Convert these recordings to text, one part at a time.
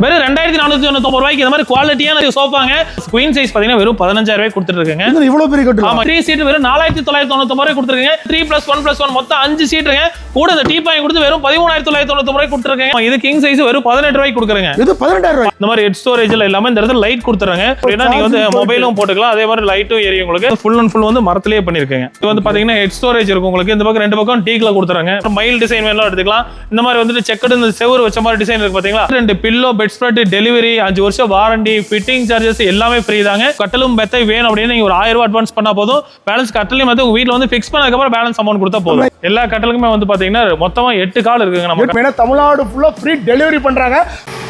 வெறும் ரெண்டாயிரத்தி நானூத்தி தொண்ணூத்தொம்பது ரூபாய்க்கு இந்த மாதிரி குவாலிட்டியான சோஃபாங்க குயின் சைஸ் பாத்தீங்கன்னா வெறும் பதினஞ்சாயிரம் ரூபாய் கொடுத்துட்டு இருக்காங்க இவ்வளவு பெரிய கட்டில் ஆமா த்ரீ சீட் வெறும் நாலாயிரத்தி தொள்ளாயிரத்தி தொண்ணூத்தி ரூபாய் கொடுத்துருக்கீங்க. Three plus one plus one மொத்தம் அஞ்சு சீட்டுங்க கூட இந்த டீ பாய் கொடுத்து வெறும் பதிமூணாயிரத்தி தொள்ளாயிரத்தி தொண்ணூத்தி ரூபாய் கொடுத்துருக்கேன் இது கிங் சைஸ் வெறும் பதினெட்டு ரூபாய்க்கு கொடுக்குறேங்க. இது பதினெட்டாயிரம் ரூபாய். இந்த மாதிரி ஹெட் ஸ்டோரேஜ்ல இல்லாம இந்த இடத்துல லைட் கொடுத்துறாங்க. அப்படின்னா நீங்க வந்து மொபைலும் போட்டுக்கலாம். அதே மாதிரி லைட்டும் எரியும் உங்களுக்கு. ஃபுல் அண்ட் ஃபுல் வந்து மரத்திலேயே பண்ணிருக்கீங்க இது வந்து பாத்தீங்கன்னா ஹெட் ஸ்டோரேஜ் இருக்கும் உங்களுக்கு. இந்த பக்கம் ரெண்டு பக்கம் டீக்ல கொடுத்துறாங்க. மயில் டிசைன் வேணும் எடுத்துக்கலாம். இந்த மாதிரி வந்துட்டு செக்கடு இந்த செவுரு வச்ச மாதிரி டிசைன் இருக்கு பாத்தீங்களா? ரெண்டு பில்லோ பெட் ஸ்ப்ரெட் டெலிவரி அஞ்சு வருஷம் வாரண்டி ஃபிட்டிங் சார்ஜஸ் எல்லாமே ஃப்ரீ தாங்க. கட்டலும் மெத்தை வேணும் அப்படின்னு ஒரு ஆயிரம் ரூபாய் அட்வான்ஸ் பண்ணா போதும். பேலன்ஸ் கட்டலையும் வந்து உங்க வீட்ல வந்து ஃபிக்ஸ் பண்ணதுக்கப்புறம் பேலன்ஸ் அமௌண்ட் கொடுத்தா போதும். எல்லா கட்டலுக்குமே வந்து பாத்தீங்கன்னா மொத்தமா எட்டு கால் இருக்குங்க நம்ம தமிழ்நாடு ஃபுல்லாக ஃப்ரீ டெலிவரி பண்ணுறாங்க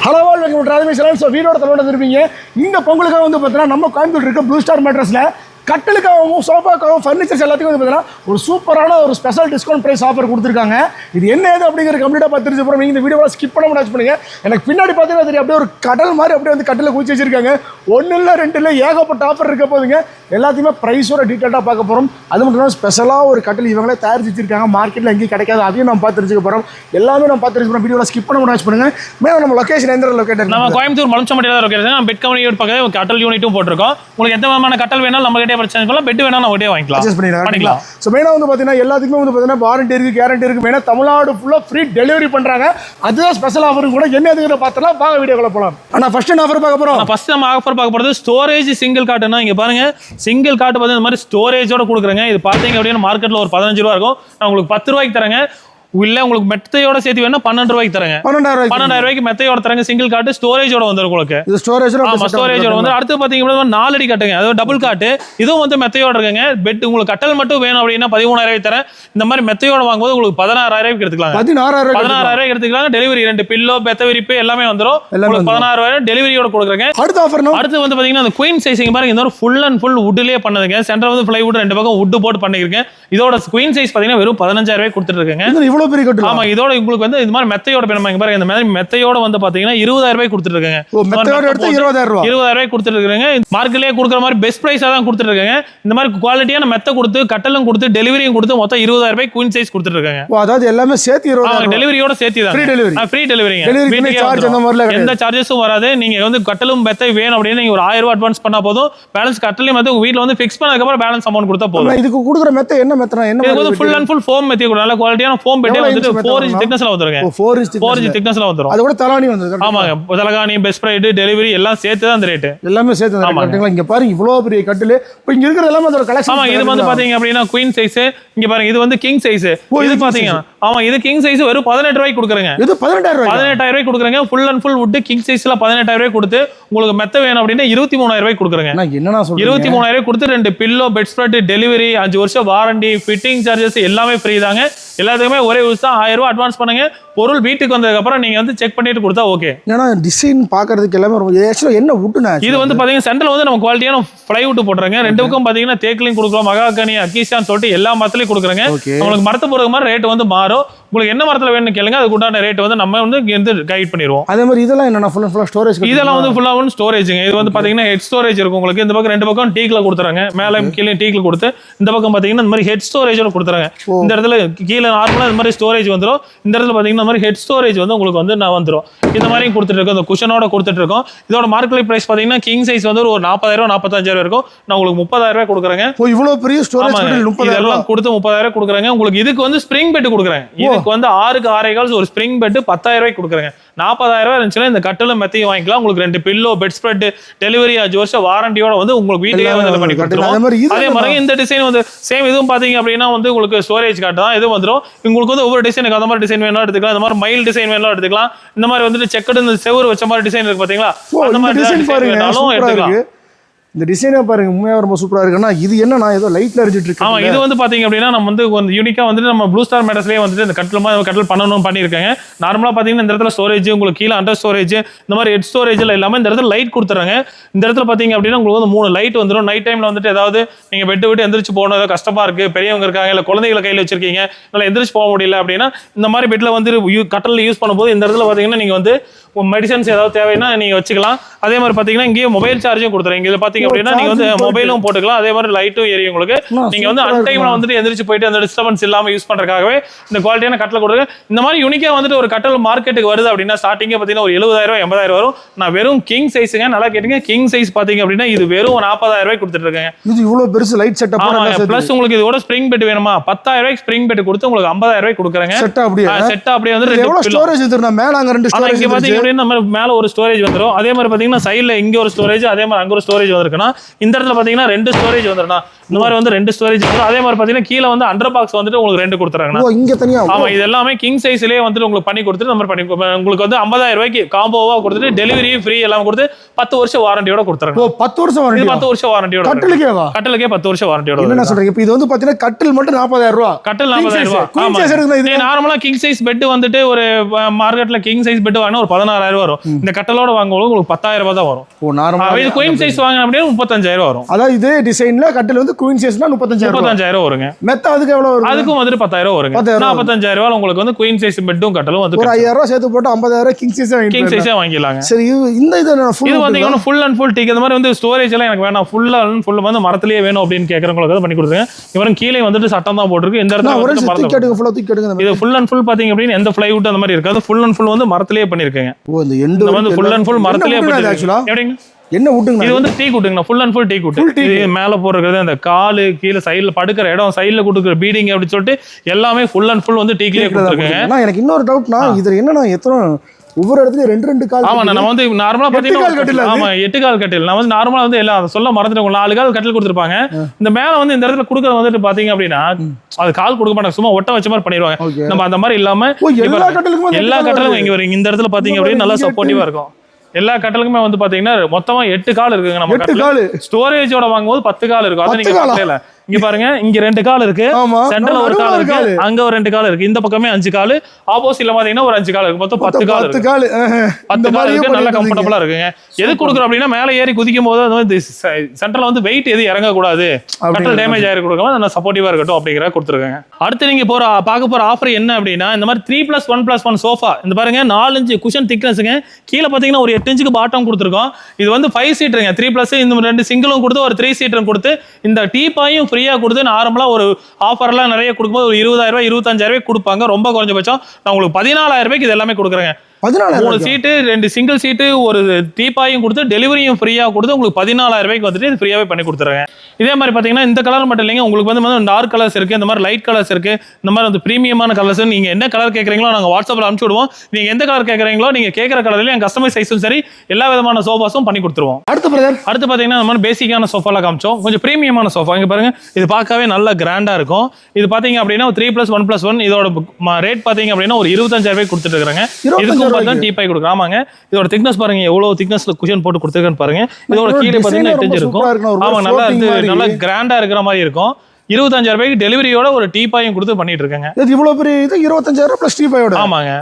ஹலோ வெல்கம் டிராவல் ஸோ வீடோட தலைவரோட இருப்பீங்க. இந்த பொங்கலுக்காக வந்து பார்த்தீங்கன்னா நம்ம கோயம்புத்தூர் இருக்க ப்ளூ ஸ்டார் மேட்ரஸில் கட்டலுக்காகவும் சோஃபாக்காகவும் ஃபர்னிச்சர்ஸ் எல்லாத்துக்கும் வந்து பார்த்தீங்கன்னா ஒரு சூப்பரான ஒரு ஸ்பெஷல் டிஸ்கவுண்ட் ப்ரைஸ் ஆஃபர் கொடுத்துருக்காங்க. இது என்ன ஏது அப்படிங்கிற கம்ப்ளீட்டாக பார்த்து தெரிஞ்சு போகிறோம் நீங்கள் இந்த வீடியோவில் ஸ்கிப் பண்ண முடியாது பண்ணுங்க. எனக்கு பின்னாடி பார்த்தீங்கன்னா தெரியும் அப்படியே ஒரு கடல் மாதிரி அப்படியே வந்து கட்டில் குச்சி வச்சிருக்காங்க. ஒன்று இல்லை ரெண்டு இல்லை ஏகப்பட்ட ஆஃபர் இருக்க போதுங்க எல்லாத்தையுமே ப்ரைஸோட டீட்டெயிலாக பார்க்க போகிறோம் அது மட்டும் இல்லாமல் ஸ்பெஷலாக ஒரு கட்டில் இவங்களே தயாரிச்சு வச்சிருக்காங்க. மார்க்கெட்டில் எங்கேயும் கிடைக்காது. அதையும் நம்ம பார்த்து தெரிஞ்சுக்க போகிறோம் எல்லாமே நம்ம பார்த்து தெரிஞ்சு போகிறோம் வீடியோவில் ஸ்கிப் பண்ண முடியாது பண்ணுங்க. மேலும் நம்ம லொக்கேஷன் எந்த லொக்கேட் நம்ம கோயம்புத்தூர் இருக்கிறது நம்ம பெட் கம்பெனியோட பக்கத்தில் கட்டல் யூனிட்டும் போட்டிருக்கோம். உங்களுக்கு எந்த விதமான கட்டல் வேணாலும் நம்ம கிட்டே பிரச்சனை இருக்கலாம் பெட் வேணாலும் நம்ம கிட்டே வாங்கிக்கலாம். பண்ணிக்கலாம். பண்ணிக்கலாம் ஸோ மெயினாக வந்து பார்த்தீங்கன்னா எல்லாத்துக்குமே வந்து பார்த்தீங்கன்னா வாரண்டி இருக்குது கேரண்டி இருக்குது மெயினாக தமிழ்நாடு ஃபுல்லாக ஃப்ரீ டெலிவரி பண்ணுறாங்க அதுதான் ஸ்பெஷல் ஆஃபரும் கூட என்ன எதுக்கிற பார்த்தலாம் வாங்க வீடியோக்குள்ள போகலாம் ஆனால் ஃபர்ஸ்ட் என்ன ஆஃபர் பார்க்க போகிறோம் ஃபர்ஸ்ட் நம்ம ஆஃபர் பார்க்க போகிறது ஸ்டோரேஜ் சிங்கிள் காட்டுனா இங்க பாருங்க சிங்கிள் காட்டு பார்த்து இந்த மாதிரி ஸ்டோரேஜோட கொடுக்குறேங்க. இது பார்த்தீங்க அப்படின்னா மார்க்கெட்ல ஒரு பதினஞ்சு ரூபா இருக்கும். நான் உங்களுக்கு பத்து ரூபாய்க்கு தரேங்க. இல்ல உங்களுக்கு மெத்தையோட சேர்த்து வேணா பன்னெண்டு ரூபாய்க்கு தரேங்க. பன்னெண்டாயிரம் ரூபாய்க்கு பன்னெண்டாயிரம் ரூபாய்க்கு மெத்தையோட தரங்க. சிங்கிள் காட்டு ஸ்டோரேஜோட வந்துரும் உங்களுக்கு. இது ஸ்டோரேஜ் ஆமா ஸ்டோரேஜோட வந்து அடுத்து பாத்தீங்க அப்படின்னா நாலு அடி கட்டுங்க. அதாவது டபுள் காட்டு இதுவும் வந்து மெத்தையோட இருக்குங்க. பெட் உங்களுக்கு கட்டல் மட்டும் வேணும் அப்படின்னா பதிமூணாயிரம் ரூபாய் தரேன். இந்த மாதிரி மெத்தையோட வாங்கும்போது உங்களுக்கு பதினாறாயிரம் ரூபாய்க்கு எடுத்துக்கலாம் பதினாறாயிரம் ரூபாய் பதினாறாயிரம் ரூபாய்க்கு எடுத்துக்கலாம் டெலிவரி ரெண்டு பில்லோ பெத்த விரிப்பு எல்லாமே வந்துரும். எல்லாமே உங்களுக்கு பதினாறாயிரம் டெலிவரியோட கொடுக்குறேங்க. அடுத்த ஆஃபர் அடுத்து வந்து பாத்தீங்கன்னா அந்த குயின் சைஸிங் பாருங்க. இந்த ஒரு ஃபுல் அண்ட் ஃபுல் வுட்லயே பண்ணதுங்க. சென்டர் வந்து ஃபிளைவுட் ரெண்டு பக்கம் வுட் போட்டு பண்ணிருக்கேன் இதோட குயின் சைஸ் பாத்தீங்கன்னா வெறும் பதினஞ்சாயிரம் ரூபாய் கொடுத்துட்டு இருக்கேங்க. இது இவ்வளோ பெரிய கட்டில் ஆமா இதோட உங்களுக்கு வந்து இது மாதிரி மெத்தையோட நம்ம பாருங்க. இந்த மாதிரி மெத்தையோட வந்து பாத்தீங்கன்னா இருபதாயிரம் ரூபாய் கொடுத்துட்டு இருக்காங்க மெத்தையோட எடுத்து இருபதாயிரம் ரூபா? இருபதாயிரம் ரூபாய் கொடுத்துட்டு இருக்காங்க மார்க்கெட்லயே கொடுக்குற மாதிரி பெஸ்ட் பிரைஸா தான் கொடுத்துட்டு இருக்காங்க இந்த மாதிரி குவாலிட்டியான மெத்தை கொடுத்து கட்டலும் கொடுத்து டெலிவரியும் கொடுத்து மொத்தம் இருபதாயிரம் ரூபாய் குயின் சைஸ் கொடுத்துட்டு இருக்காங்க அதாவது எல்லாமே சேர்த்து இருபதாயிரம் ரூபா. டெலிவரியோட சேர்த்து தான். Delivery. ஃப்ரீ டெலிவரிங்க charge அந்த மாதிரிலாம் எந்த சார்ஜஸும் வராது. நீங்க வந்து கட்டலும் மெத்தை வேணும் அப்படின்னு நீங்க ஒரு ஆயிரம் ரூபாய் அட்வான்ஸ் பண்ணா போதும். பேலன்ஸ் கட்டலையும் வந்து உங்க வீட்ல வந்து ஃபிக்ஸ் பண்ணதுக்கு அப்புறம் பேலன்ஸ் அமௌண்ட் கொடுத்தா போதும். இதுக்கு கொடுக்குற மெத்த என்ன மெத்தனா? என்ன ஃபுல் அண்ட் ஃபுல் ஃபோம் மெத்தி நல்ல குவாலிட்டியான ஃபோம் இன்ச் திக்னஸ்ல வந்துருங்க ஃபோர் இன்ச் ஃபோர் இன்ச் திக்னஸ்ல வந்துரும். அது கூட ஆமாங்க. தலகாணி பெஸ்ட் ப்ரைடு டெலிவரி எல்லாம் சேர்த்து தான் அந்த ரேட்டு எல்லாமே சேர்த்து அந்த ஆமாங்க. கட்டுங்களா இங்க பாருங்க இவ்வளோ பெரிய கட்டில். இப்போ இங்க இருக்கிற எல்லாமே அதோட கலெக்ஷன் ஆமா இது வந்து பாத்தீங்க அப்படின்னா குயின் சைஸ் இங்க பாருங்க இது வந்து கிங் சைஸ் இது பாத்தீங்கன்னா ஆமா இது கிங் சைஸ் வெறும் பதினெட்டு ரூபாய்க்கு கொடுக்குறேங்க. இது பதினெட்டாயிரம் ரூபாய் பதினெட்டாயிரம் ரூபாய் கொடுக்குறேங்க. Full and full wood king சைஸ்ல பதினெட்டாயிரம் ரூபாய் கொடுத்து உங்களுக்கு மெத்த வேணும் அப்படின்னா இருபத்தி மூணாயிரம் ரூபாய் கொடுக்குறேங்க இருபத்தி மூணாயிரம் ரூபாய் கொடுத்து ரெண்டு பில்லோ பெட் ஸ்ப்ரெட் டெலிவரி அஞ்சு வருஷம் வாரண்டி ஃபிட்டிங் சார்ஜஸ் எல்லாமே ஃப்ரீ தாங்க. எல்லாத்துக்குமே ஒரே யூஸ் தான். ஆயிரம் ரூபாய் அட்வான்ஸ் பண்ணுங்க. பொருள் வீட்டுக்கு வந்ததுக்கு அப்புறம் நீங்க வந்து செக் பண்ணிட்டு கொடுத்தா ஓகே ஏன்னா டிசைன் பார்க்கறதுக்கு எல்லாமே ரொம்ப ஆக்சுவலாக என்ன வுட்டுண்ணா இது வந்து பாத்தீங்கன்னா சென்டர்ல வந்து நம்ம குவாலிட்டியான பிளைவுட் போட்டுறங்க ரெண்டு பக்கம் பாத்தீங்கன்னா தேக்கிலையும் கொடுக்குறோம் மகாகனி அக்கீசான்னு சொல்லிட்டு எல்லா மரத்துலயும் கொடுக்குறங்க. உங்களுக்கு மரத்து போறது மாதிரி ரேட் வந்து மாறும். உங்களுக்கு என்ன மரத்துல வேணும்னு கேளுங்க. அதுக்கு உண்டான ரேட் வந்து நம்ம வந்து இங்க இருந்து கைட் பண்ணிடுவோம். அதே மாதிரி இதெல்லாம் என்னண்ணா ஃபுல் ஃபுல்லாக ஸ்டோரேஜ் இதெல்லாம் வந்து ஃபுல்லா வந்து ஸ்டோரேஜுங்க இது வந்து பாத்தீங்கன்னா ஹெட் ஸ்டோரேஜ் இருக்கும் உங்களுக்கு. இந்த பக்கம் ரெண்டு பக்கம் டீக்ல கொடுத்துறாங்க. மேல கீழே டீக்ல கொடுத்து இந்த பக்கம் பாத்தீங்கன்னா இந்த மாதிரி ஹெட் ஸ்டோரேஜோட கொடுத்துறாங்க. இந்த இடத்துல கீழே நார்மலா இந்த மாதிரி ஸ்டோரேஜ் வந்துரும். இந்த இடத்துல பாத்தீங்கன்னா இந்த மாதிரி ஹெட் ஸ்டோரேஜ் வந்து உங்களுக்கு வந்து நான் வந்துரும். இந்த மாதிரி கொடுத்துட்டு இருக்கோம் இந்த குஷனோட கொடுத்துட்டு இருக்கோம் இதோட மார்க்கெட் பிரைஸ் பாத்தீங்கன்னா கிங் சைஸ் வந்து ஒரு நாற்பதாயிரம் நாற்பத்தஞ்சாயிரம் இருக்கும். நான் உங்களுக்கு முப்பதாயிரம் ரூபாய் கொடுக்குறேங்க. இவ்வளோ பெரிய ஸ்டோரேஜ் கட்டில் இதெல்லாம் கொடுத்து முப்பதாயிரம் கொடுக்குறாங்க. உங்களுக்கு இதுக்கு வந்து ஸ்ப்ரிங் பெட் கொடுக்குறேன். இதுக்கு வந்து ஆறுக்கு ஆறே கால்ஸ் ஒரு ஸ்ப்ரிங் பெட் பத்தாயிரம் ரூபாய்க்கு கொடுக்குறேங்க. நாற்பதாயிரம் ரூபாய் இருந்துச்சுன்னா இந்த கட்டிலும் மெத்தையும் வாங்கிக்கலாம். உங்களுக்கு ரெண்டு பில்லோ பெட் ஸ்ப்ரெட் டெலிவரி அஞ்சு வருஷம் வாரண்டியோட வந்து உங்களுக்கு வீட்டுக்கே வந்து பண்ணி கட்டில். கொடுத்துருவோம். அதே மாதிரி இந்த டிசைன் வந்து சேம் இதுவும் பாத்தீங்க அப்படின்னா வந்து உங்களுக்கு ஸ்டோரேஜ் காட்டு தான். இது வந்துரும். உங்களுக்கு வந்து ஒவ்வொரு டிசைனுக்கு அந்த மாதிரி டிசைன் வேணும் எடுத்துக்கலாம். இந்த மாதிரி மயில் டிசைன் வேணும் எடுத்துக்கலாம். இந்த மாதிரி வந்துட்டு செக்கடு இந்த செவுரு வச்ச மாதிரி டிசைன் இருக்கு பாத்தீங்களா? அந்த மாதிரி டிசைன் வேணாலும் எடுத்துக்கலாம். இந்த டிசைனே பாருங்க உண்மையாக ரொம்ப சூப்பரா இருக்குன்னா இது என்னண்ணா ஏதோ லைட்ல எரிஞ்சிட்டு ஆமா இருக்கு இது வந்து பாத்தீங்க அப்படின்னா நம்ம வந்து கொஞ்சம் யூனிக்கா வந்துட்டு நம்ம ப்ளூ ஸ்டார் மேடஸ்லயே வந்துட்டு இந்த கட்டில் மாதிரி கட்டில் பண்ணணும் பண்ணியிருக்காங்க. நார்மலா பாத்தீங்கன்னா இந்த இடத்துல ஸ்டோரேஜ் உங்களுக்கு கீழே அண்டர் ஸ்டோரேஜ் இந்த மாதிரி ஹெட் ஸ்டோரேஜ்ல இல்லாம இந்த இடத்துல லைட் கொடுத்துறாங்க இந்த இடத்துல பாத்தீங்க அப்படின்னா உங்களுக்கு வந்து மூணு லைட் வந்துடும் நைட் டைம்ல வந்துட்டு ஏதாவது நீங்க பெட்டு விட்டு எந்திரிச்சு போகணும் ஏதாவது கஷ்டமா இருக்கு பெரியவங்க இருக்காங்க இல்ல குழந்தைகளை கையில வச்சிருக்கீங்க இல்லை எந்திரிச்சு போக முடியல அப்படின்னா இந்த மாதிரி பெட்ல வந்து யூ- கட்டில் யூஸ் பண்ணும்போது இந்த இடத்துல பாத்தீங்கன்னா நீங்க வந்து மெடிசன்ஸ் ஏதாவது தேவைன்னா நீங்க வச்சுக்கலாம். அதே மாதிரி பாத்தீங்கன்னா இங்கேயே மொபைல் சார்ஜும் கொடுத்துறேன். இங்க பாத்தீங்க அப்படின்னா நீங்க வந்து. மொபைலும் போட்டுக்கலாம். அதே மாதிரி லைட்டும் எரியும் உங்களுக்கு. நீங்க வந்து அன்டைம்ல இருக்குண்ணா. வந்துட்டு எந்திரிச்சு போயிட்டு அந்த டிஸ்டர்பன்ஸ் இல்லாம யூஸ் பண்றதுக்காகவே இந்த குவாலிட்டியான கட்டில் கொடுக்குறது இந்த மாதிரி யூனிக்கா வந்துட்டு ஒரு கட்டல் மார்க்கெட்டுக்கு வருது அப்படின்னா ஸ்டார்டிங்கே பாத்தீங்கன்னா ஒரு எழுபதாயிரம் ரூபாய் எண்பதாயிரம் வரும். நான் வெறும் கிங் சைஸுங்க நல்லா கேட்டுங்க. கிங் சைஸ் பாத்தீங்க அப்படின்னா இது வெறும் நாற்பதாயிரம் ரூபாய் கொடுத்துட்டு இருக்கேன் இது இவ்வளவு பெருசு லைட் செட்டப் பிளஸ் உங்களுக்கு இதோட ஸ்ப்ரிங் பெட் வேணுமா? பத்தாயிரம் ரூபாய்க்கு ஸ்ப்ரிங் பெட் கொடுத்து உங்களுக்கு ஐம்பதாயிரம் ரூபாய் கொடுக்குறேங்க. செட் அப்படியே? செட் அப்படியே வந்து ரெண்டு. ஸ்டோரேஜ் மேல அங்க ரெண்டு ஸ்டோரேஜ் அப்படின்னா நம்ம மேல ஒரு ஸ்டோரேஜ் வந்துரும். அதே மாதிரி பாத்தீங்கன்னா சைடுல இங்க ஒரு ஸ்டோரேஜ் அதே மாதிரி அங்க ஒரு ஸ்டோரேஜ் வந்திருக்குன்னா இந்த இடத்துல பாத்தீங்கன்னா ரெண்டு ஸ்டோரேஜ் வந்துருண்ணா இந்த மாதிரி வந்து ரெண்டு ஸ்டோரேஜ் வந்துரும். அதே மாதிரி பாத்தீங்கன்னா கீழே வந்து அண்டர் பாக்ஸ் வந்துட்டு உங்களுக்கு ரெண்டு கொடுத்துறாங்கண்ணா. இங்க தனியா? ஆமா இது எல்லாமே கிங் சைஸ்லயே வந்துட்டு உங்களுக்கு பண்ணி கொடுத்துட்டு நம்ம பண்ணி உங்களுக்கு வந்து 50000 ரூபாய்க்கு காம்போவா கொடுத்துட்டு டெலிவரி ஃப்ரீ எல்லாம் கொடுத்து பத்து வருஷம் வாரண்டியோட கொடுத்துறாங்க பத்து வருஷம் வாரண்டி பத்து வருஷம் வாரண்டியோட. கட்டிலுக்கேவா? கட்டிலுக்கே பத்து வருஷம் வாரண்டியோட என்ன. சொல்றீங்க? இப்போ இது வந்து பாத்தீங்கன்னா கட்டில் மட்டும் நாற்பதாயிரம் ரூபா. கட்டில் நாற்பதாயிரம் size. ரூபாய் Queen ஆமா size எடுக்கணும் இது. நீ நார்மலா கிங் சைஸ் பெட் வந்துட்டு ஒரு மார்க்கெட்ல கிங் சைஸ் பெட் வாங்கினா ஒரு பதினாறாயிரம் ரூபாய் வரும். இந்த கட்டலோட வாங்கும்போது உங்களுக்கு பத்தாயிரம் ரூபாய் தான் வரும். ஓ நார்மலா ஆ, இது குயின் சைஸ் வாங்கின அப்படியே முப்பத்தஞ்சாயிரம் வரும். அதாவது இதே டிசைன்ல கட்டில் வந்து குயின் சைஸ்னா முப்பத்தஞ்சாயிரம் ரூபா. முப்பத்தஞ்சாயிரம் வருங்க. மெத்த அதுக்கு எவ்வளவு வரும் அதுக்கும் வந்துட்டு பத்தாயிரம் வருங்க. ரூபா. நாற்பத்தஞ்சாயிரம் ரூபாய் உங்களுக்கு வந்து குயின் சைஸ் பெட்டும் கட்டலும் வந்து ஒரு ஐயாயிரம் ரூபா சேர்த்து போட்டு ஐம்பதாயிரம் கிங் சைஸ் கிங் சைஸே வாங்கிடலாங்க. சரி இந்த இது இது ஃபுல் பாத்தீங்கன்னா ஃபுல் அண்ட் ஃபுல் டீக் இந்த மாதிரி வந்து ஸ்டோரேஜ் எல்லாம் எனக்கு வேணாம். ஃபுல் அண்ட் ஃபுல் வந்து மரத்திலேயே வேணும் அப்படின்னு கேட்கறவங்களுக்கு பண்ணி கொடுத்துருங்க. இவரும் கீழே வந்துட்டு சட்டம் தான் போட்டிருக்கு. இந்த இடத்துல இது ஃபுல் அண்ட் ஃபுல் பாத்தீங்க அப்படின்னு எந்த ஃபிளைவுட் அந்த மாதிரி இருக்காது. ஃபுல் அண்ட் ஃபுல் வந்து மரத்திலேயே பண்ணிருக்கேங்க ஓ இந்த எண்டு வந்து ஃபுல் அண்ட் ஃபுல் ஆக்சுவலா எப்படிங்க? என்ன விட்டுங்க இது வந்து டீ குட்டுங்கண்ணா ஃபுல் அண்ட் ஃபுல் டீ குட்டு. இது மேல போடுறது அந்த காலு கீழே சைடுல படுக்கிற இடம் சைடுல கொடுக்குற பீடிங் அப்படின்னு சொல்லிட்டு எல்லாமே ஃபுல் அண்ட் ஃபுல் வந்து டீக்லயே கொடுத்துருக்கேங்க. நான் எனக்கு இன்னொரு டவுட்னா இதுல என்னன்னா எத்தனை ஒவ்வொரு இடத்துலயும் ரெண்டு ரெண்டு கால் ஆமா நம்ம வந்து நார்மலா பாத்தீங்கன்னா? ஆமா எட்டு கால் கட்டில். நான் வந்து நார்மலா வந்து எல்லாம் சொல்ல மறந்துட்டேன். நாலு கால் கட்டில் கொடுத்துருப்பாங்க. இந்த மேல வந்து இந்த இடத்துல கொடுக்கறது வந்துட்டு பாத்தீங்க அப்படின்னா அது கால் கொடுக்க மாட்டாங்க. சும்மா ஒட்ட வச்ச மாதிரி பண்ணிடுவாங்க. நம்ம அந்த மாதிரி இல்லாம எல்லா. கட்டலுக்கும் எல்லா கட்டலும் இங்க வருங்க இந்த இடத்துல பாத்தீங்க அப்படின்னா நல்லா சப்போர்ட்டிவா இருக்கும். எல்லா கட்டலுக்குமே வந்து பாத்தீங்கன்னா மொத்தமா எட்டு கால் இருக்குங்க நம்ம ஸ்டோரேஜோட வாங்கும்போது பத்து கால் இருக்கும். அதை நீங்க இங்க பாருங்க இங்க ரெண்டு கால் இருக்கு. சென்டர்ல ஒரு கால் இருக்கு. அங்க ஒரு ரெண்டு கால் இருக்கு. இந்த பக்கமே அஞ்சு கால். ஆப்போசிட்ல பாத்தீங்கன்னா ஒரு அஞ்சு கால் இருக்கு. மொத்தம் பத்து கால் பத்து கால். பத்து கால் இருக்கு. நல்லா. கம்ஃபர்டபுளா இருக்குங்க. எது கொடுக்குறோம் அப்படின்னா மேலே ஏறி குதிக்கும் போது வந்து சென்டர்ல வந்து வெயிட் எது இறங்கக்கூடாது. கட்டல் அப்படிங்கிற டேமேஜ் ஆயிரு கொடுக்காம நல்லா சப்போர்ட்டிவா இருக்கட்டும் அப்படிங்கிற கொடுத்துருக்காங்க. அடுத்து நீங்க போற பார்க்க போற ஆஃபர் என்ன அப்படின்னா இந்த மாதிரி three plus one plus one sofa இந்த பாருங்க நாலு இன்ச்சு குஷன் திக்னஸுங்க கீழே பாத்தீங்கன்னா ஒரு எட்டு இன்ச்சுக்கு பாட்டம் கொடுத்துருக்கோம். இது வந்து ஃபைவ் சீட்டருங்க த்ரீ பிளஸ் இந்த ரெண்டு சிங்கிளும் கொடுத்து ஒரு த்ரீ சீட்டரும் கொடுத்து இந்த டீப்பாயும் ஃப்ரீயாக கொடுத்து நார்மலா ஒரு ஆஃபர்லாம் நிறைய கொடுக்கும்போது ஒரு இருபதாயிரம் ரூபாய் இருபத்தஞ்சாயிரம் ரூபாய் கொடுப்பாங்க. ரொம்ப குறைஞ்சபட்சம் நான் உங்களுக்கு பதினாலாயிரம் ரூபாய்க்கு இது எல்லாமே கொடுக்குறேங்க. பதினாலாயிரம் மூணு? சீட்டு ரெண்டு சிங்கிள் சீட்டு ஒரு டீப்பாயும் கொடுத்து டெலிவரியும் ஃப்ரீயா கொடுத்து உங்களுக்கு பதினாலாயிரம் ரூபாய்க்கு வந்துட்டு இது ஃப்ரீயாவே பண்ணி கொடுத்துருங்க இதே மாதிரி பாத்தீங்கன்னா இந்த கலர் மட்டும் இல்லைங்க. உங்களுக்கு வந்து டார்க் கலர்ஸ் இருக்கு இந்த மாதிரி லைட் கலர்ஸ் இருக்கு இந்த மாதிரி வந்து பிரீமியமான கலர்ஸ் நீங்க என்ன கலர் கேக்குறீங்களோ நாங்க வாட்ஸ்அப்ல அனுப்பிச்சு விடுவோம். நீங்க எந்த கலர் கேக்குறீங்களோ நீங்க கேட்குற கலர்லயும் கஸ்டமைஸ் சைஸும் சரி எல்லா விதமான சோஃபாஸும் பண்ணி கொடுத்துருவோம். அடுத்த பிரதர் அடுத்து பாத்தீங்கன்னா நம்ம பேசிக்கான சோஃபால காமிச்சோம். கொஞ்சம் பிரீமியமான சோஃபா இங்க பாருங்க இது பார்க்கவே நல்ல கிராண்டா இருக்கும். இது பாத்தீங்க அப்படின்னா three plus one plus one இதோட ரேட் பாத்தீங்க அப்படின்னா ஒரு இருபத்தஞ்சாயிரம் ரூபாய் கொடுத்துட்டு இருபத்தஞ்சாயிரம் பார்த்தா டீ பை கொடுக்குறோம் ஆமாங்க. இதோட திக்னஸ் பாருங்க. எவ்வளவு திக்னஸ்ல குஷன் போட்டு கொடுத்துருக்கேன்னு பாருங்க. இதோட கீழே பாத்தீங்கன்னா எட்டு இருக்கும் ஆமா நல்லா இருந்து. நல்லா கிராண்டா இருக்கிற மாதிரி இருக்கும். இருபத்தஞ்சாயிரம் ரூபாய்க்கு டெலிவரியோட ஒரு டீ பாயும் கொடுத்து பண்ணிட்டு இருக்காங்க. இது இவ்வளவு பெரிய இது? இருபத்தஞ்சாயிரம் பிளஸ் டீபாயோட ஆமாங்க.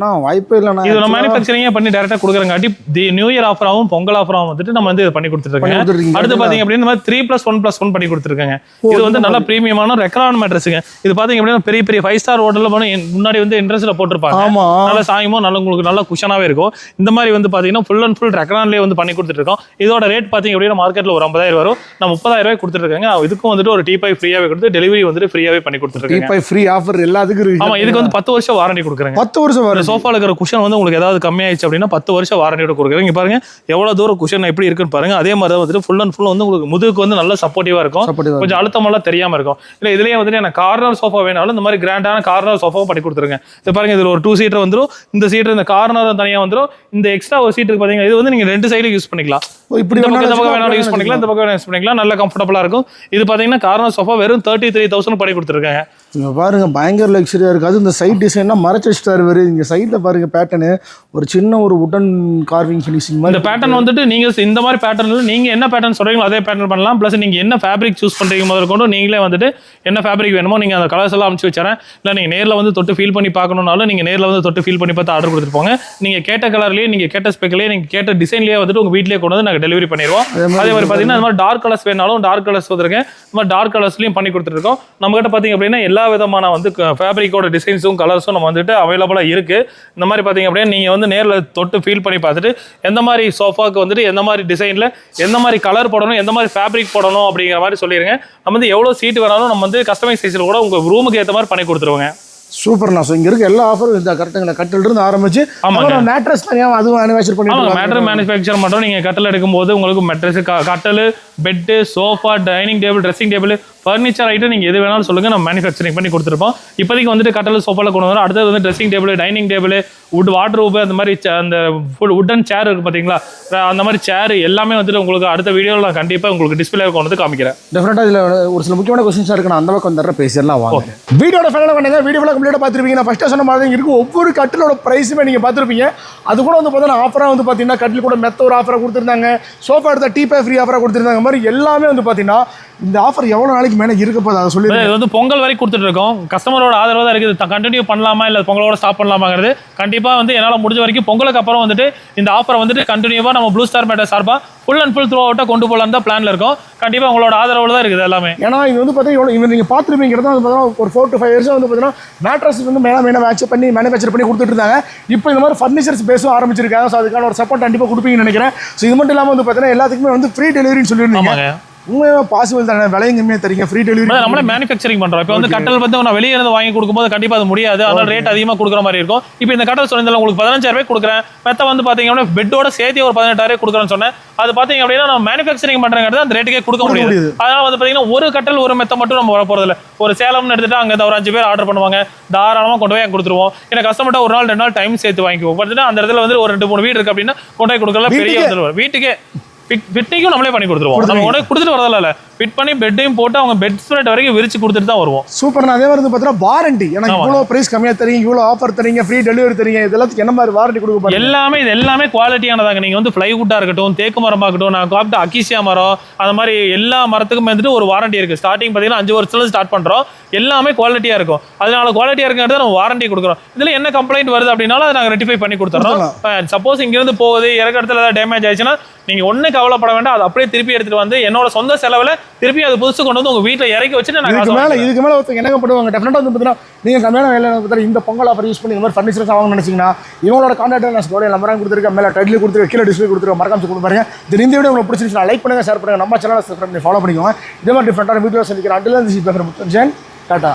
நான் வாய்ப்பே இல்லை நான் இது நம்ம மேனுஃபேக்சரிங்கே பண்ணி டேரக்டா கொடுக்குறங்காட்டி தி நியூ இயர் ஆஃபராகவும் பொங்கல் ஆஃபராகவும் வந்துட்டு நம்ம வந்து இது பண்ணி கொடுத்துருக்கீங்க. அடுத்து பாத்தீங்க அப்படின்னா இந்த மாதிரி three plus one plus one பண்ணி கொடுத்துருக்காங்க. இது வந்து நல்ல பிரீமியமான ரெக்கரான் மேட்ரஸுங்க இது பாத்தீங்க அப்படின்னா பெரிய பெரிய ஃபைவ் ஸ்டார் ஹோட்டல்ல போன முன்னாடி வந்து இன்ட்ரெஸ்ட்ல போட்டிருப்பாங்க. ஆமா. நல்ல சாயமும் நல்ல உங்களுக்கு நல்ல குஷனாவே இருக்கும். இந்த மாதிரி வந்து பாத்தீங்கன்னா ஃபுல் அண்ட் ஃபுல் ரெக்கரான்லேயே வந்து பண்ணி கொடுத்துட்டு இருக்கோம். இதோட ரேட் பாத்தீங்க அப்படின்னா மார்க்கெட்ல ஒரு ஐம்பதாயிரம் வரும். நான் முப்பதாயிரம் ரூபாய் கொடுத்துட்டு இருக்காங்க இதுக்கும் வந்துட்டு ஒரு டீ பை ஃப்ரீயாவே கொடுத்து டெலிவரி வந்துட்டு ஃப்ரீயாவே பண்ணி கொடுத்துட்டு இருக்காங்க. டீபாய் ஃப்ரீ ஆஃபர் எல்லாத்துக்கும் இருக்கு ஆமா இதுக்கு வந்து பத்து வருஷம் வாரண்டி கொடுக்குறாங்க. பத்து வருஷம் இந்த சோஃபால இருக்கிற குஷன் வந்து உங்களுக்கு ஏதாவது கம்மியாயிடுச்சு அப்படின்னா பத்து வருஷம் வாரண்டியோட கொடுக்குறேன் இங்க பாருங்க எவ்வளவு தூரம் குஷன் எப்படி இருக்குன்னு பாருங்க. அதே மாதிரி தான் வந்துட்டு ஃபுல் அண்ட் ஃபுல் வந்து உங்களுக்கு முதுகுக்கு வந்து நல்ல சப்போர்ட்டிவா இருக்கும். கொஞ்சம் அழுத்தமெல்லாம் தெரியாம இருக்கும். இல்ல இதுலயே வந்துட்டு எனக்கு கார்னர் சோஃபா வேணாலும் இந்த மாதிரி கிராண்டான கார்னர் சோஃபாவும் பண்ணி கொடுத்துருங்க. இது பாருங்க இதுல ஒரு டூ சீட்டர் வந்துரும். இந்த சீட்டர் இந்த கார்னர் தனியா வந்துரும். இந்த எக்ஸ்ட்ரா ஒரு சீட் இருக்கு பாத்தீங்கன்னா இது வந்து நீங்க ரெண்டு சைடு யூஸ் பண்ணிக்கலாம். இப்படி இந்த பக்கம் வேணாலும் யூஸ் பண்ணிக்கலாம். இந்த பக்கம் யூஸ் பண்ணிக்கலாம். நல்ல கம்ஃபர்டபுளா இருக்கும். இது பாத்தீங்கன்னா கார்னர் சோஃபா வெறும் தேர்ட்டி த்ரீ தௌசண்ட் பண்ணி கொடுத்துருக்காங்க. இங்க பாருங்க பயங்கர லக்ஸரியா இருக்கு. அது இந்த சைட் டிசைன்னா மறைச்சு வச்சுட்டாரு இவரு. இங்க சைட்ல பாருங்க பேட்டர்னு ஒரு சின்ன ஒரு உடன் கார்விங் ஃபினிஷிங் இந்த மாதிரி பேட்டர்ன் வந்துட்டு நீங்க இந்த மாதிரி பேட்டர்ன்ல நீங்க என்ன பேட்டர்ன் சொல்றீங்களோ அதே பேட்டர்ன் பண்ணலாம். ப்ளஸ் நீங்க என்ன ஃபேப்ரிக் சூஸ் பண்றீங்க முதல் கொண்டு நீங்களே வந்துட்டு என்ன ஃபேப்ரிக் வேணுமோ நீங்க அந்த கலர்ஸ் எல்லாம் அனுப்பிச்சு வச்சறேன். இல்ல நீங்க நேர்ல வந்து தொட்டு ஃபீல் பண்ணி பார்க்கணும்னாலும் நீங்க நேர்ல வந்து தொட்டு ஃபீல் பண்ணி பார்த்து ஆர்டர் கொடுத்துட்டு போங்க. நீங்க கேட்ட கலர்லயே நீங்க கேட்ட ஸ்பெக்லயே நீங்க கேட்ட டிசைன்லயே வந்துட்டு உங்க வீட்லயே கொண்டு வந்து நாங்க டெலிவரி பண்ணிடுவோம். அதே மாதிரி பாத்தீங்கன்னா இந்த மாதிரி டார்க் கலர்ஸ் வேணாலும் டார்க் கலர்ஸ் வந்துருங்க இந்த மாதிரி டார்க் கலர்ஸ்லயும் பண்ணி கொடுத்துருக்கோம் நம்ம கிட்ட பாத்தீங்க அப்படின்னா எல்லா எல்லா விதமான வந்து ஃபேப்ரிக்கோட டிசைன்ஸும் கலர்ஸும் நம்ம வந்துட்டு அவைலபிளாக இருக்குது இந்த மாதிரி பார்த்தீங்க அப்படின்னா நீங்கள் வந்து நேரில் தொட்டு ஃபீல் பண்ணி பார்த்துட்டு எந்த மாதிரி சோஃபாக்கு வந்துட்டு எந்த மாதிரி டிசைனில் எந்த மாதிரி கலர் போடணும் எந்த மாதிரி ஃபேப்ரிக் போடணும் அப்படிங்கிற மாதிரி சொல்லிடுங்க நம்ம வந்து எவ்வளோ சீட் வேணாலும் நம்ம வந்து கஸ்டமைசேஷன் கூட உங்கள் ரூமுக்கு ஏற்ற மாதிரி பண்ணி கொடுத்துருவோங்க. சூப்பர்ண்ணா. ஸோ இங்கே இருக்க எல்லா ஆஃபரும் இந்த கரெக்டுங்களா கட்டில் இருந்து ஆரம்பிச்சு ஆமாங்க. மேட்ரஸ் தனியாக அதுவும் மேனுஃபேக்சர் பண்ணி ஆமாங்க. மேட்ரு மேனுஃபேக்சர் பண்ணுறோம் நீங்கள் கட்டில் எடுக்கும்போது உங்களுக்கு மெட்ரஸ் கட்டல் bed sofa dining table dressing table furniture item நீங்கள் எது வேணாலும் சொல்லுங்கள் நம்ம மேனுஃபேக்சரிங் பண்ணி கொடுத்துருப்போம். இப்போதைக்கு வந்துட்டு கட்டல் சோஃபாவில் கொண்டு வரோம் அடுத்தது வந்து dressing table dining table wood wardrobe அந்த மாதிரி அந்த ஃபுல் உட்டன் சேர் இருக்குது பார்த்தீங்களா அந்த மாதிரி சேர் எல்லாமே வந்துட்டு உங்களுக்கு அடுத்த வீடியோவில் நான் கண்டிப்பாக உங்களுக்கு டிஸ்பிளே கொண்டு வந்து காமிக்கிறேன். டெஃபினட்டாக இதில் ஒரு சில முக்கியமான கொஸ்டின்ஸ் இருக்கு. நான் அந்த பக்கம் வந்துடுற பேசிடலாம் வாங்க. வீடியோட ஃபைனலாக பண்ணுங்க. வீடியோ கம்ப்ளீட்டாக பார்த்துருப்பீங்க. நான் ஃபஸ்ட்டு சொன்ன மாதிரி இருக்கு. ஒவ்வொரு கட்டிலோட ப்ரைஸுமே நீங்கள் பார்த்துருப்பீங்க. அது கூட வந்து பார்த்தீங்கன்னா ஆஃபராக வந்து பார்த்தீங்கன்னா கட்டில் கூட மெத்த ஒரு ஆஃபராக கொடுத்துருந்தாங்க. சோஃபா எடுத்த டீ பே ஃப்ரீ ஆஃபராக கொடுத்துருந்தாங்க. மாதிரி எல்லாமே வந்து பார்த்தீங்கன்னா இந்த ஆஃபர் எவ்வளோ நாளைக்கு மேலே இருக்க போகுது அதை சொல்லி இது வந்து பொங்கல் வரைக்கும் கொடுத்துட்டு இருக்கோம். கஸ்டமரோட ஆதரவு தான் இருக்குது. கண்டினியூ பண்ணலாமா? இல்லை பொங்கலோட ஸ்டாப் பண்ணலாமாங்கிறது? கண்டிப்பாக வந்து என்னால் முடிஞ்ச வரைக்கும் பொங்கலுக்கு அப்புறம் வந்துட்டு இந்த ஆஃபரை வந்துட்டு கண்டினியூவாக நம்ம ப்ளூ ஸ்டார் மேட்டர் சார்பாக ஃபுல் அண்ட் ஃபுல் த்ரூ அவுட்டாக கொண்டு போகலான்னு தான் பிளானில் இருக்கும். கண்டிப்பாக உங்களோட ஆதரவில் தான் இருக்குது எல்லாமே. ஏன்னா இது வந்து பார்த்தீங்கன்னா இவன் நீங்கள் பார்த்துருப்பீங்கிறது வந்து பார்த்தீங்கன்னா ஒரு ஃபோர் டு ஃபைவ் இயர்ஸாக வந்து பார்த்தீங்கன்னா மேட்ரஸ் வந்து மேலே மேலே மேட்ச் பண்ணி மேனுஃபேக்சர் பண்ணி கொடுத்துட்டு இருந்தாங்க. இப்போ இந்த மாதிரி ஃபர்னிச்சர்ஸ் பேசும் ஆரம்பிச்சிருக்காங்க. ஸோ அதுக்கான ஒரு சப்போர்ட் கண்டிப்பாக கொடுப்பீங்கன்னு நினைக்கிறேன். ஸோ இது மட்டும் இல்லாமல் வந்து பார்த்தீங்கன்னா எல்லாத்துக்குமே வந்து ஃப்ரீ டெலிவரின்னு சொல்லியிருந்தீங்க. உண்மையாக பாசிபிள் தானே? விலையும் கம்மியாக தரீங்க ஃப்ரீ டெலிவரி நம்மளே மேனுஃபேக்சரிங் பண்றோம். இப்போ வந்து கட்டல் வந்து நான் வெளியே இருந்து வாங்கி கொடுக்கும்போது கண்டிப்பா அது முடியாது. அதனால ரேட் அதிகமா கொடுக்குற மாதிரி இருக்கும். இப்போ இந்த கட்டல் சொன்னதில்ல உங்களுக்கு பதினஞ்சாயிரம் ரூபாய் கொடுக்குறேன். மெத்த வந்து பாத்தீங்க அப்படின்னா பெட்டோட சேர்த்து ஒரு பதினெட்டாயிரம் கொடுக்குறேன்னு சொன்னேன். அது பாத்தீங்க அப்படின்னா நம்ம மேனுஃபேக்சரிங் பண்றங்கிறது அந்த ரேட்டுக்கே கொடுக்க முடியாது. அதனால வந்து பாத்தீங்கன்னா ஒரு கட்டல் ஒரு மெத்த மட்டும் நம்ம வர போறது இல்ல ஒரு சேலம்னு எடுத்துட்டு அங்க ஒரு அஞ்சு பேர் ஆர்டர் பண்ணுவாங்க. தாராளமா கொண்டு போய் கொடுத்துருவோம். ஏன்னா கஸ்டமர்ட்ட ஒரு நாள் ரெண்டு நாள் டைம் சேர்த்து வாங்கிக்குவோம். பார்த்துட்டு அந்த இடத்துல வந்து ஒரு ரெண்டு மூணு வீடு இருக்கு அப்படின்னா கொண்டு போய் கொடுக்கல பெரிய வீட்டுக்கே? ஃபிட்டிங்கும் நம்மளே பண்ணி கொடுத்துருவோம். நம்ம உடனே கொடுத்துட்டு வரதில்ல இல்ல. ஃபிட் பண்ணி பெட்டையும் போட்டு அவங்க பெட் ஸ்ப்ரெட் வரைக்கும் விரிச்சு கொடுத்துட்டு தான் வருவோம். சூப்பர் அதே மாதிரி பார்த்தீங்கன்னா வாரண்டி ஏன்னா இவ்வளோ ப்ரைஸ் கம்மியாக தரீங்க இவ்வளோ ஆஃபர் தரீங்க ஃப்ரீ டெலிவரி தரீங்க இது எல்லாத்துக்கு என்ன மாதிரி வாரண்டி கொடுக்க எல்லாமே இது எல்லாமே குவாலிட்டியானதாங்க நீங்க வந்து ஃப்ளைவுட்டா இருக்கட்டும் தேக்கு மரமா இருக்கட்டும் நான் காப்பிட்ட அக்கிசியா மரம் அந்த மாதிரி எல்லா மரத்துக்கும் வந்துட்டு ஒரு வாரண்டி இருக்கு. ஸ்டார்டிங் பார்த்தீங்கன்னா அஞ்சு வருஷத்துல ஸ்டார்ட் பண்றோம். எல்லாமே குவாலிட்டியா இருக்கும். அதனால குவாலிட்டியா இருக்கிறது நம்ம வாரண்டி கொடுக்குறோம். இதுல என்ன கம்ப்ளைண்ட் வருது அப்படின்னாலும் அதை நாங்க ரெட்டிஃபை பண்ணி கொடுத்துறோம். சப்போஸ் இங்க இருந்து போகுது இறக்க இடத்துல ஏதாவது டேமேஜ் ஆயிடுச்சுன்னா நீங்க ஒண்ணு கவலைப்பட வேண்டாம். அதை அப்படியே திருப்பி எடுத்துட்டு வந்து என்னோட சொந்த செலவுல திருப்பி அது புதுசு கொண்டு வந்து உங்க வீட்டுல இறக்கி வச்சுட்டு நான் இதுக்கு மேலே. இதுக்கு மேலே ஒருத்தங்க என்ன பண்ணுவாங்க? டெஃபினட்டாக வந்து பார்த்தீங்கன்னா நீங்கள் கம்மியான வேலை பார்த்தீங்கன்னா இந்த பொங்கல் ஆஃபர் யூஸ் பண்ணி இந்த மாதிரி ஃபர்னிச்சர்ஸ் வாங்க நினைச்சீங்கன்னா இவங்களோட கான்டாக்ட் நான் ஸ்டோரி நம்பராக கொடுத்துருக்கேன் மேலே டைட்டில் கொடுத்துருக்கேன் கீழே டிஸ்பிளே கொடுத்துருக்கேன் மறக்காம கொடுத்து பாருங்க. இது இந்த வீடியோ உங்களுக்கு பிடிச்சிருந்துச்சுன்னா லைக் பண்ணுங்க ஷேர் பண்ணுங்க. நம்ம சேனலை சப்ஸ்கிரைப் பண்ணி ஃபாலோ பண்ணிக்கோங்க. இதே மாதிரி டிஃப்ரெண்டான வீடியோ சந்திக்கிறேன். அண்டில் ஜி பேசுகிறேன் டாட்டா